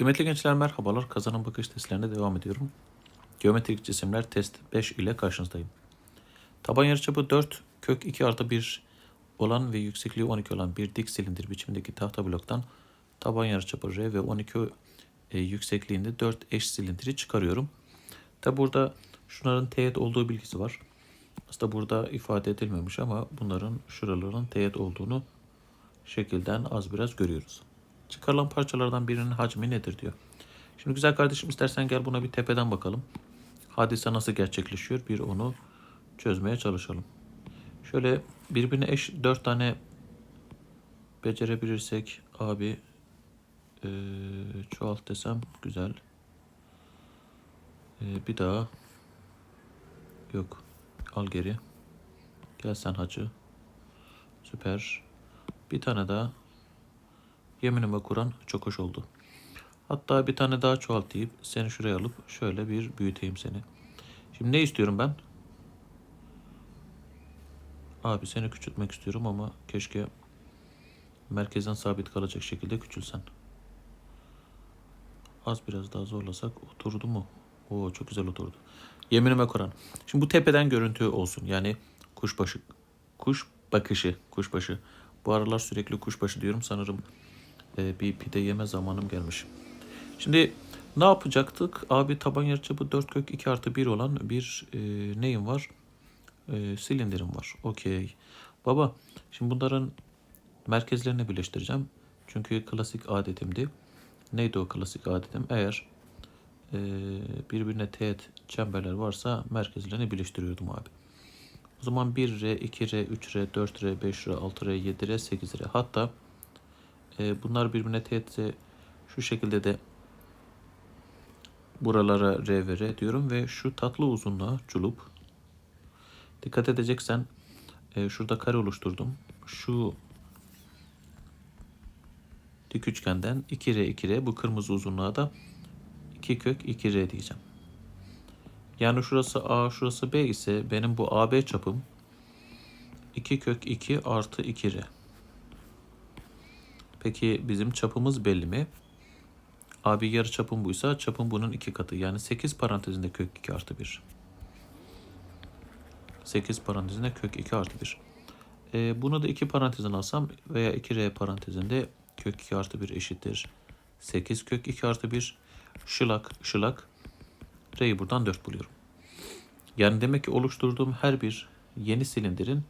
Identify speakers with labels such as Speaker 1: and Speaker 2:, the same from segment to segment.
Speaker 1: Kıymetli gençler merhabalar. Kazanım bakış testlerine devam ediyorum. Geometrik cisimler test 5 ile karşınızdayım. Taban yarıçapı 4 kök 2 artı 1 olan ve yüksekliği 12 olan bir dik silindir biçimindeki tahta bloktan taban yarıçapı R ve 12 e, yüksekliğinde 4 eş silindiri çıkarıyorum. Tabi burada şunların teğet olduğu bilgisi var. Aslında burada ifade edilmemiş ama bunların şuraların teğet olduğunu şekilden az biraz görüyoruz. Çıkarılan parçalardan birinin hacmi nedir diyor. Şimdi güzel kardeşim istersen gel buna bir tepeden bakalım. Hadise nasıl gerçekleşiyor bir onu çözmeye çalışalım. Şöyle birbirine eş dört tane becerebilirsek abi eee, çoğalt desem güzel. Eee, bir daha yok al geri. Gel sen hacı. Süper. Bir tane daha yeminime Kur'an çok hoş oldu. Hatta bir tane daha çoğaltayım. Seni şuraya alıp şöyle bir büyüteyim seni. Şimdi ne istiyorum ben? Abi seni küçültmek istiyorum ama keşke merkezden sabit kalacak şekilde küçülsen. Az biraz daha zorlasak oturdu mu? Oo çok güzel oturdu. Yeminime Kur'an. Şimdi bu tepeden görüntü olsun. Yani kuşbaşı, kuş bakışı, kuşbaşı. Bu aralar sürekli kuşbaşı diyorum. Sanırım e, bir pide yeme zamanım gelmiş. Şimdi ne yapacaktık? Abi taban yarıçapı 4 kök 2 artı 1 olan bir e, neyim var? E, silindirim var. Okey. Baba şimdi bunların merkezlerini birleştireceğim. Çünkü klasik adetimdi. Neydi o klasik adetim? Eğer e, birbirine teğet çemberler varsa merkezlerini birleştiriyordum abi. O zaman 1R, 2R, 3R, 4R, 5R, 6R, 7R, 8R. Hatta e, bunlar birbirine teğetse şu şekilde de buralara R ve diyorum ve şu tatlı uzunluğa çulup dikkat edeceksen e, şurada kare oluşturdum. Şu dik üçgenden 2R 2R bu kırmızı uzunluğa da 2 kök 2R diyeceğim. Yani şurası A şurası B ise benim bu AB çapım 2 kök 2 artı 2R. Peki bizim çapımız belli mi? Abi yarı çapım buysa çapım bunun iki katı. Yani 8 parantezinde kök 2 artı 1. 8 parantezinde kök 2 artı 1. Ee, bunu da 2 parantezine alsam veya 2R parantezinde kök 2 artı 1 eşittir. 8 kök 2 artı 1 şılak şılak. R'yi buradan 4 buluyorum. Yani demek ki oluşturduğum her bir yeni silindirin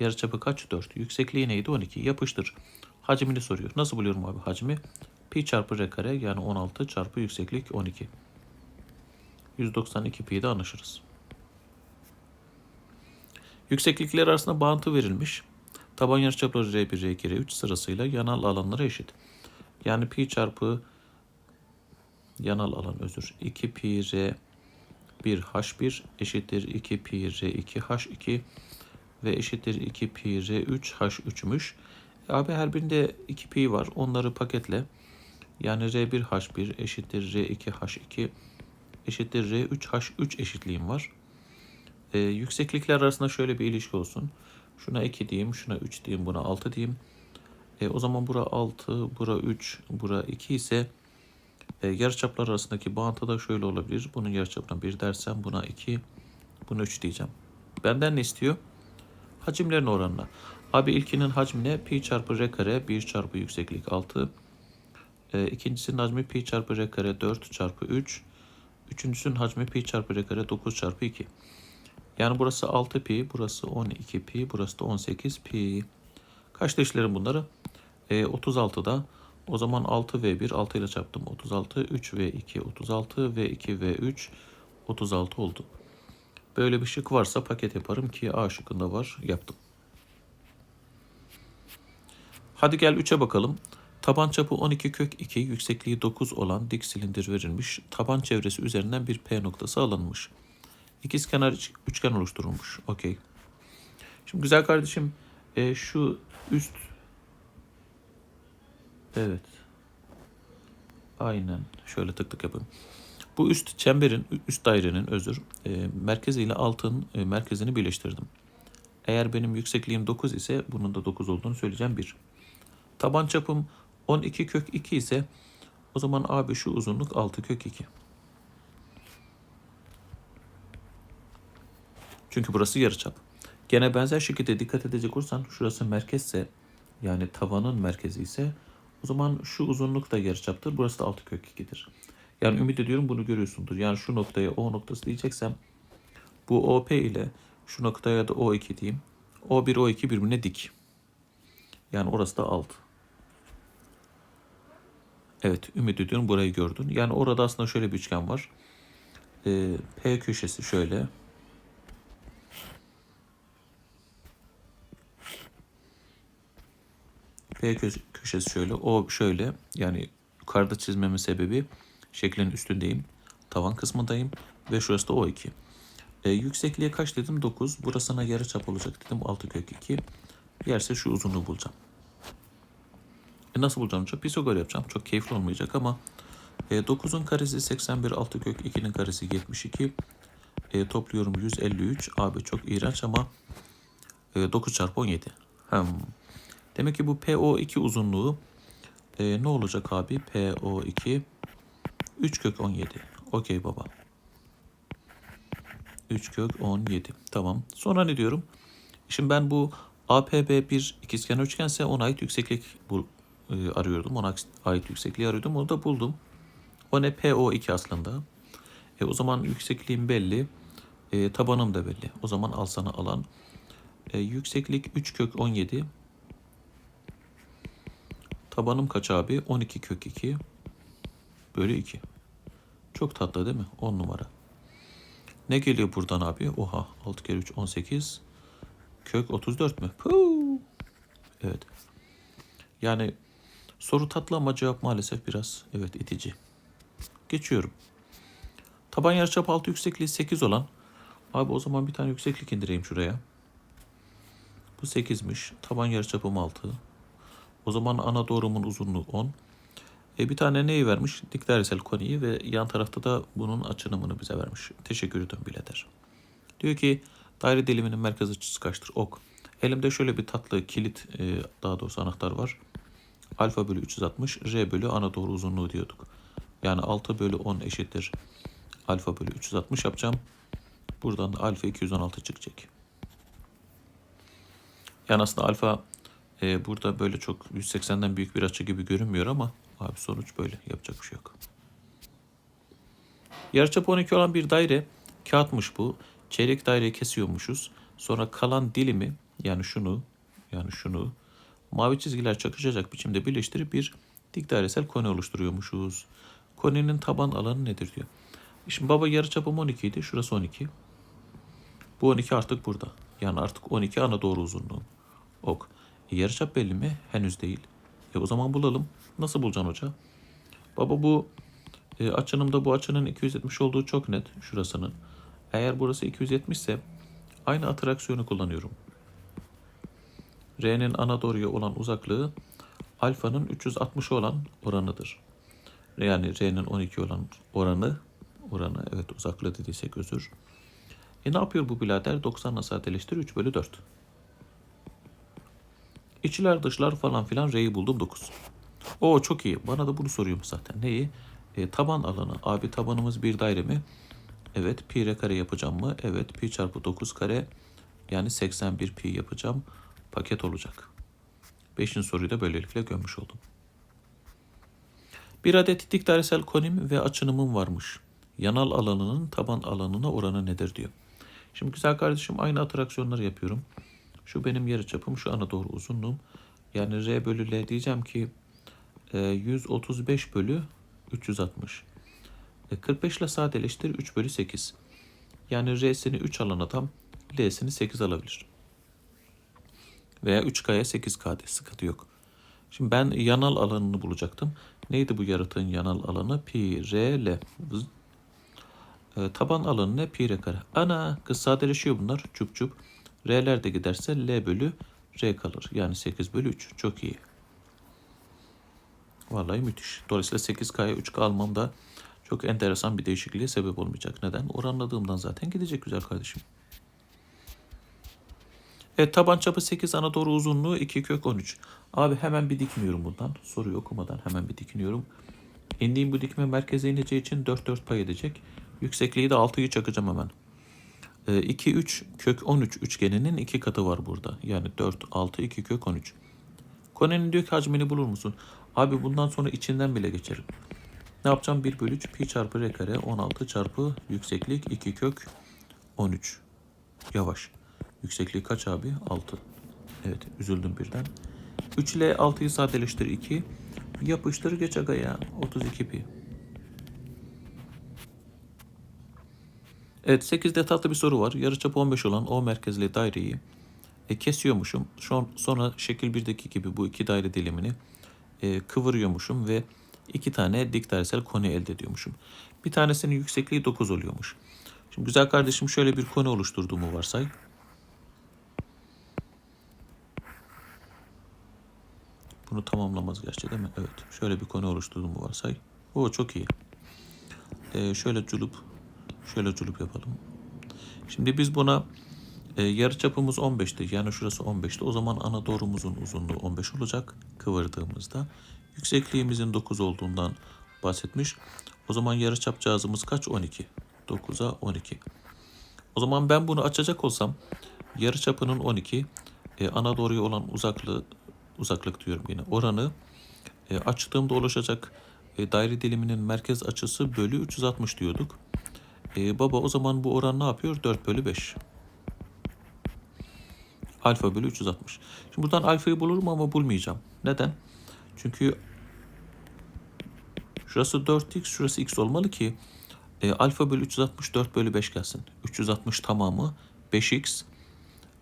Speaker 1: yarıçapı kaç? 4. Yüksekliği neydi? 12. Yapıştır. Hacmini soruyor. Nasıl buluyorum abi hacmi? Pi çarpı r kare yani 16 çarpı yükseklik 12. 192 pi'de anlaşırız. Yükseklikler arasında bağıntı verilmiş. Taban yarıçapları R1, R2, R3 sırasıyla yanal alanlara eşit. Yani pi çarpı yanal alan özür. 2 pi R 1 H1 eşittir 2 pi R2 H2 ve eşittir 2 pi R3 H3'müş. Abi her birinde 2 pi var. Onları paketle. Yani R1 H1 eşittir R2 H2 eşittir R3 H3 eşitliğim var. E, yükseklikler arasında şöyle bir ilişki olsun. Şuna 2 diyeyim, şuna 3 diyeyim, buna 6 diyeyim. E, o zaman bura 6, bura 3, bura 2 ise e, yarıçaplar arasındaki bağıntı da şöyle olabilir. Bunun yarıçapına 1 dersem buna 2, buna 3 diyeceğim. Benden ne istiyor? Hacimlerin oranına. Abi ilkinin hacmi ne? Pi çarpı r kare 1 çarpı yükseklik 6. E, ikincisinin hacmi pi çarpı r kare 4 çarpı 3. Üçüncüsünün hacmi pi çarpı r kare 9 çarpı 2. Yani burası 6 pi, burası 12 pi, burası da 18 pi. Kaçta işlerim bunları? E, 36'da. O zaman 6 v 1 6 ile çarptım. 36, 3 v 2 36 v 2 v 3 36 oldu. Böyle bir şık varsa paket yaparım ki A şıkkında var. Yaptım. Hadi gel 3'e bakalım. Taban çapı 12 kök 2, yüksekliği 9 olan dik silindir verilmiş. Taban çevresi üzerinden bir P noktası alınmış. İkizkenar üçgen oluşturulmuş. Okey. Şimdi güzel kardeşim e, şu üst Evet. Aynen. Şöyle tık tık yapayım. Bu üst çemberin, üst dairenin özür, e, merkezi ile altın e, merkezini birleştirdim. Eğer benim yüksekliğim 9 ise bunun da 9 olduğunu söyleyeceğim 1. Taban çapım 12 kök 2 ise O zaman abi şu uzunluk 6 kök 2. Çünkü burası yarıçap. Gene benzer şekilde dikkat edecek olursan şurası merkezse yani tavanın merkezi ise o zaman şu uzunluk da yarıçaptır. Burası da 6 kök 2'dir. Yani ümit ediyorum bunu görüyorsundur. Yani şu noktaya O noktası diyeceksem bu OP ile şu noktaya da O2 diyeyim. O1 O2 birbirine dik. Yani orası da alt. Evet ümit ediyorum burayı gördün. Yani orada aslında şöyle bir üçgen var. Ee, P köşesi şöyle. P kö- köşesi şöyle. O şöyle. Yani yukarıda çizmemin sebebi şeklin üstündeyim. Tavan kısmındayım. Ve şurası da O2. E, yüksekliğe kaç dedim? 9. Burasına yarıçap olacak dedim. 6 kök 2. Yerse şu uzunluğu bulacağım. E nasıl bulacağım? Çok Pisagor yapacağım. Çok keyifli olmayacak ama e, 9'un karesi 81, 6 kök 2'nin karesi 72. E, topluyorum 153. Abi çok iğrenç ama e, 9 çarpı 17. Hmm. Demek ki bu PO2 uzunluğu e, ne olacak abi? PO2 3 kök 17. Okey baba. 3 kök 17. Tamam. Sonra ne diyorum? Şimdi ben bu APB bir ikizkenar üçgense ona ait yükseklik bul, e, arıyordum. Ona ait yüksekliği arıyordum. Onu da buldum. O ne? PO2 aslında. E, o zaman yüksekliğim belli. E, tabanım da belli. O zaman al sana alan. E, yükseklik 3 kök 17. Tabanım kaç abi? 12 kök 2 bölü 2. Çok tatlı değil mi? 10 numara. Ne geliyor buradan abi? Oha 6 kere 3 18. Kök 34 mü? Puh. Evet. Yani soru tatlı ama cevap maalesef biraz evet itici. Geçiyorum. Taban yarıçap altı yüksekliği 8 olan abi o zaman bir tane yükseklik indireyim şuraya. Bu 8'miş. Taban yarıçapım 6. O zaman ana doğrumun uzunluğu 10. E bir tane neyi vermiş? Dik dairesel koniyi ve yan tarafta da bunun açınımını bize vermiş. Teşekkür ederim birader. Diyor ki daire diliminin merkez açısı kaçtır? Ok. Elimde şöyle bir tatlı kilit e, daha doğrusu anahtar var. Alfa bölü 360 R bölü ana doğru uzunluğu diyorduk. Yani 6 bölü 10 eşittir. Alfa bölü 360 yapacağım. Buradan da alfa 216 çıkacak. Yani aslında alfa e, burada böyle çok 180'den büyük bir açı gibi görünmüyor ama abi sonuç böyle. Yapacak bir şey yok. Yarıçapı 12 olan bir daire. Kağıtmış bu. Çeyrek daireyi kesiyormuşuz. Sonra kalan dilimi yani şunu yani şunu mavi çizgiler çakışacak biçimde birleştirip bir dik dairesel koni oluşturuyormuşuz. Koninin taban alanı nedir diyor. Şimdi baba yarıçapım 12 idi. Şurası 12. Bu 12 artık burada. Yani artık 12 ana doğru uzunluğum. Ok. E, yarıçap belli mi? Henüz değil. E o zaman bulalım. Nasıl bulacaksın hoca? Baba bu e, açınımda bu açının 270 olduğu çok net şurasının. Eğer burası 270 ise aynı atraksiyonu kullanıyorum. R'nin ana doğruya olan uzaklığı alfanın 360 olan oranıdır. Yani R'nin 12 olan oranı oranı evet uzaklığı dediysek özür. E ne yapıyor bu birader? 90 sadeleştir 3 bölü 4. İçler dışlar falan filan R'yi buldum 9. O çok iyi. Bana da bunu soruyormuş zaten. Neyi? E, taban alanı. Abi tabanımız bir daire mi? Evet. Pi r kare yapacağım mı? Evet. Pi çarpı 9 kare. Yani 81 pi yapacağım. Paket olacak. Beşinci soruyu da böylelikle gömmüş oldum. Bir adet dik dairesel konim ve açınımım varmış. Yanal alanının taban alanına oranı nedir diyor. Şimdi güzel kardeşim aynı atraksiyonları yapıyorum. Şu benim yarıçapım, şu ana doğru uzunluğum. Yani R bölü L diyeceğim ki e, 135 bölü 360. E, 45 ile sadeleştir 3 bölü 8. Yani R'sini 3 alan adam L'sini 8 alabilir. Veya 3K'ya 8K'de sıkıntı yok. Şimdi ben yanal alanını bulacaktım. Neydi bu yaratığın yanal alanı? Pi R L. E, taban alanı ne? Pi R kare. Ana kız sadeleşiyor bunlar. Çup çup. R'ler de giderse L bölü R kalır. Yani 8 bölü 3. Çok iyi. Vallahi müthiş. Dolayısıyla 8K'ya 3K almam da çok enteresan bir değişikliğe sebep olmayacak. Neden? Oranladığımdan zaten gidecek güzel kardeşim. Evet taban çapı 8 ana doğru uzunluğu 2 kök 13. Abi hemen bir dikiniyorum bundan. Soruyu okumadan hemen bir dikiniyorum. İndiğim bu dikme merkeze ineceği için 4 4 pay edecek. Yüksekliği de 6'yı çakacağım hemen. Ee, 2 3 kök 13 üçgeninin iki katı var burada. Yani 4 6 2 kök 13. Konenin diyor ki hacmini bulur musun? Abi bundan sonra içinden bile geçerim. Ne yapacağım? 1 bölü 3 pi çarpı r kare 16 çarpı yükseklik 2 kök 13. Yavaş. Yüksekliği kaç abi? 6. Evet üzüldüm birden. 3 ile 6'yı sadeleştir 2. Yapıştır geç aga ya. 32 pi. Evet 8'de tatlı bir soru var. Yarıçapı 15 olan O merkezli daireyi e, kesiyormuşum. Şu sonra şekil 1'deki gibi bu iki daire dilimini e, kıvırıyormuşum ve iki tane dik dairesel koni elde ediyormuşum. Bir tanesinin yüksekliği 9 oluyormuş. Şimdi güzel kardeşim şöyle bir koni oluşturduğumu varsay. Bunu tamamlamaz gerçi değil mi? Evet. Şöyle bir koni oluşturduğumu varsay. O çok iyi. Ee, şöyle culup şöyle culup yapalım. Şimdi biz buna e, yarıçapımız 15'ti. Yani şurası 15'ti. O zaman ana doğrumuzun uzunluğu 15 olacak kıvırdığımızda. Yüksekliğimizin 9 olduğundan bahsetmiş. O zaman yarıçap cihazımız kaç? 12. 9'a 12. O zaman ben bunu açacak olsam yarıçapının 12 e, ana doğruya olan uzaklığı uzaklık diyorum yine oranı e, açtığımda oluşacak e, daire diliminin merkez açısı bölü 360 diyorduk. E, baba o zaman bu oran ne yapıyor? 4 bölü 5. Alfa bölü 360. Şimdi buradan alfayı bulurum ama bulmayacağım. Neden? Çünkü şurası 4x, şurası x olmalı ki e, alfa bölü 360 4 bölü 5 gelsin. 360 tamamı 5x.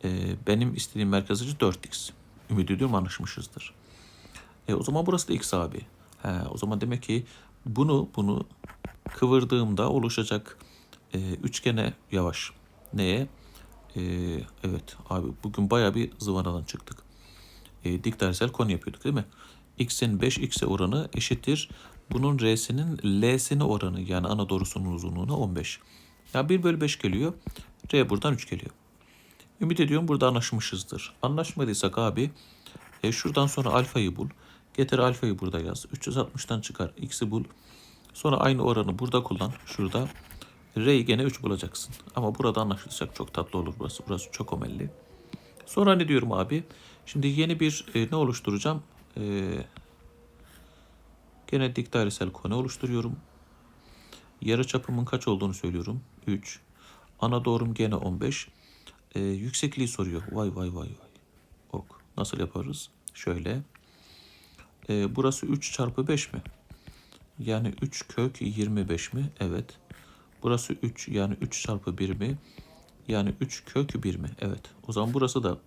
Speaker 1: E, benim istediğim merkez açı 4x. Ümit ediyorum anlaşmışızdır. E, o zaman burası da x abi. He, o zaman demek ki bunu bunu kıvırdığımda oluşacak e, üçgene yavaş. Neye? E, evet abi bugün baya bir zıvanadan çıktık. E, dik dairesel konu yapıyorduk değil mi? x'in 5x'e oranı eşittir. Bunun r'sinin l'sine oranı yani ana doğrusunun uzunluğuna 15. Ya 1 bölü 5 geliyor. R buradan 3 geliyor. Ümit ediyorum burada anlaşmışızdır. Anlaşmadıysak abi e, şuradan sonra alfayı bul. Getir alfayı burada yaz. 360'tan çıkar. X'i bul. Sonra aynı oranı burada kullan. Şurada. R'yi gene 3 bulacaksın. Ama burada anlaşılacak çok tatlı olur burası. Burası çok omelli. Sonra ne diyorum abi? Şimdi yeni bir e, ne oluşturacağım? E, gene dik dairesel kone oluşturuyorum. Yarı çapımın kaç olduğunu söylüyorum. 3. Ana doğrum gene 15. E, yüksekliği soruyor. Vay vay vay vay. Ok. Nasıl yaparız? Şöyle. E, burası 3 çarpı 5 mi? Yani 3 kök 25 mi? Evet. Burası 3 yani 3 çarpı 1 mi? Yani 3 kök 1 mi? Evet. O zaman burası da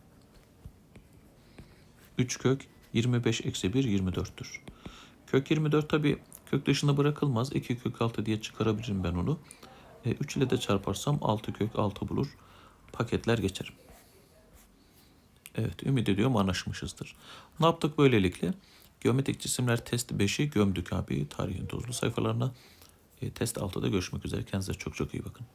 Speaker 1: 3 kök 25 eksi 1 24'tür. Kök 24 tabi kök dışına bırakılmaz. 2 kök 6 diye çıkarabilirim ben onu. E, 3 ile de çarparsam 6 kök 6 bulur. Paketler geçerim. Evet ümit ediyorum anlaşmışızdır. Ne yaptık böylelikle? Geometrik cisimler test 5'i gömdük abi tarihin tozlu sayfalarına. E, test 6'da görüşmek üzere. Kendinize çok çok iyi bakın.